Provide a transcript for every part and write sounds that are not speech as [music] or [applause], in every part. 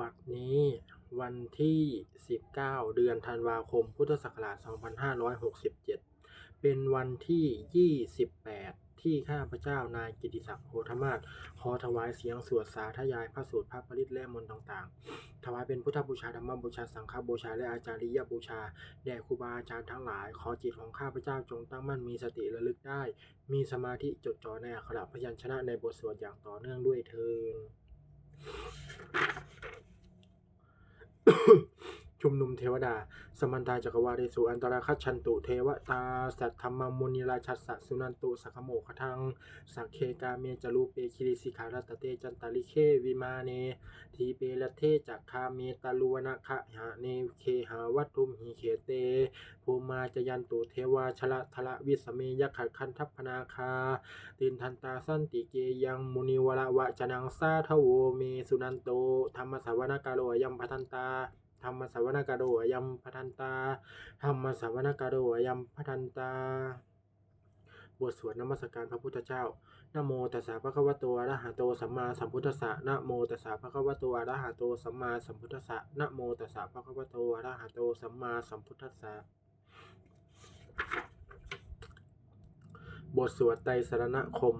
บัดนี้วันที่ 19 เดือนธันวาคม พุทธศักราช 2567 เป็นวันที่ 28 ที่ข้าพเจ้านายกิติศักดิ์โพธมาศขอถวายเสียงสวดสาธยายพระสูตรพระปริตและมนต์ต่างๆ ถวายเป็นพุทธบูชาธรรมบูชาสังฆบูชาและอาจาริยบูชา แด่ครูบาอาจารย์ทั้งหลาย ขอจิตของข้าพเจ้าจงตั้งมั่นมีสติระลึกได้ มีสมาธิจดจ่อในอักขระพยัญชนะในบทสวดอย่างต่อเนื่องด้วยเทิน huh. [laughs] ชุมนุมเทวดา สมันตาจักรวาเรสุอันตราคัจฉันตุเทวตา สัทธรรมมุนิราชัสสะสุนันตุสักโมคทัง สักเคกาเมจรูปเปคิริสิขารัตเตจันตาลิเควิมาเน ทีเปรเทจักคาเมตาลุวนะคะหะเนเคหาวัตุมหิเขเต ภูมาจยันตุเทวาชละทละวิสเมยขัดคันทัพพนาคา ตินทันตาสันติเกยังมุนิวรวะจนังซาทโวเมสุนันโตธรรมสาวนากาโรยัมพัทันตา ธรรมสาวนากาโรยัมพัทันตาธรรมสาวนากาโรยัมพัทันตา บทสวดนมัสการพระพุทธเจ้า นะโมตัสสะภะคะวะโตอะระหะโตสัมมาสัมพุทธัสสะ นะโมตัสสะภะคะวะโตอะระหะโตสัมมาสัมพุทธัสสะ นะโมตัสสะภะคะวะโตอะระหะโตสัมมาสัมพุทธัสสะบทสวดไตรสรณคม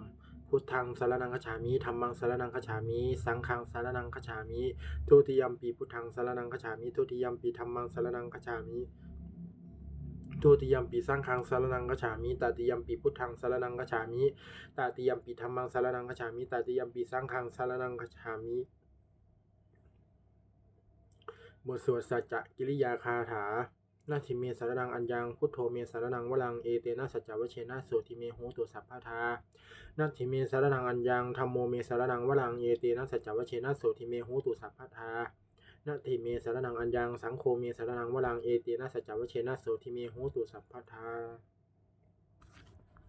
พุทธังสารนังคฉามิธรรมังสารนังคฉามิ สังฆังสารนังคฉามิทุติยมปีพุทธังสารนังคฉามิทุติยมปีธรรมังสารนังคฉามิทุติยมปีสังฆังสารนังคฉามิตติยมปีพุทธังสารนังคฉามิตติยมปีธรรมังสารนังคฉามิตติยมปีสังฆังสารนังคฉามิบทสวดสัจจกิริยาคาถา นาทิเมสารนังอัญญังพุทโธเมสารนังวลังเอเตนะสัจจวเชนะโสติเมโหตุสัพพทานาทิเมสารนังอัญญังธรรมโมเมสารนังวลังเอเตนะสัจจวเชนะโสติเมโหตุสัพพทานาทิเมสารนังอัญญังสังโฆเมสารนังวลังเอเตนะสัจจวเชนะโสติเมโหตุสัพพทา